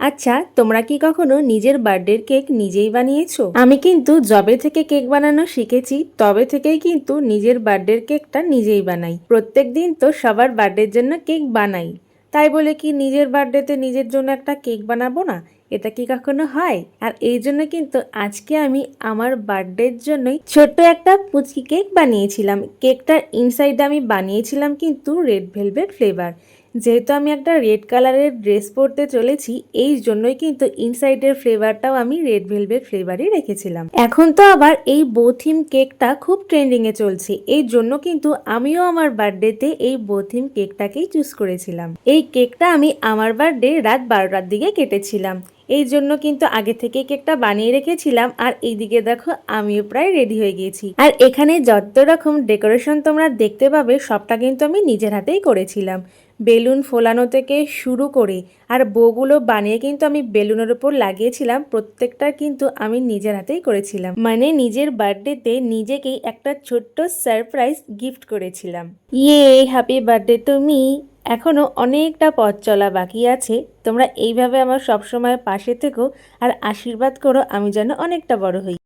আচ্ছা তোমরা কি কখনো নিজের বার্থডের কেক নিজেই বানিয়েছো? আমি কিন্তু জবে থেকে কেক বানানো শিখেছি, তবে থেকেই কিন্তু নিজের বার্থডের কেকটা নিজেই বানাই। প্রত্যেক দিন তো সবার বার্থডের জন্য কেক বানাই। তাই বলে কি নিজের বার্থডেতে নিজের জন্য একটা কেক বানাবো না? এটা কি কখনো হয়? আর এই জন্য কিন্তু আজকে আমি আমার বার্থডের জন্যই ছোট্ট একটা পুচকি কেক বানিয়েছিলাম। কেকটার ইনসাইডে আমি বানিয়েছিলাম কিন্তু রেড ভেলভেট ফ্লেভার যেহেতু আমি একটা রেড কালারের ড্রেস পরতে চলেছি, এই জন্যই কিন্তু ইনসাইডের ফ্লেভারটাও আমি রেড ভেলভেট ফ্লেভারই রেখেছিলাম। এখন তো আবার এই বোথিম কেকটা খুব ট্রেন্ডিংয়ে চলছে। এই জন্য কিন্তু আমিও আমার বার্থডেতে এই বোথিম কেকটাকেই চুজ করেছিলাম। এই কেকটা আমি আমার বার্থডে রাত বারোটার দিকে কেটেছিলাম। এই জন্য কিন্তু আগে থেকে কেকটা বানিয়ে রেখেছিলাম, আর এইদিকে দেখো আমিও প্রায় রেডি হয়ে গিয়েছি। আর এখানে যত রকম ডেকোরেশন তোমরা দেখতে পাবে, সবটা কিন্তু আমি নিজের হাতেই করেছিলাম। বেলুন ফোলানো থেকে শুরু করে, আর বউগুলো বানিয়ে কিন্তু আমি বেলুনের উপর লাগিয়েছিলাম, প্রত্যেকটা কিন্তু আমি নিজের হাতেই করেছিলাম। মানে নিজের বার্থডেতে নিজেকেই একটা ছোট্ট সারপ্রাইজ গিফট করেছিলাম। ইয়ে হ্যাপি বার্থডে তুমি এখনও অনেকটা পথ চলা বাকি আছে। তোমরা এইভাবে আমার সবসময় পাশে থেকো আর আশীর্বাদ করো, আমি যেন অনেকটা বড় হই।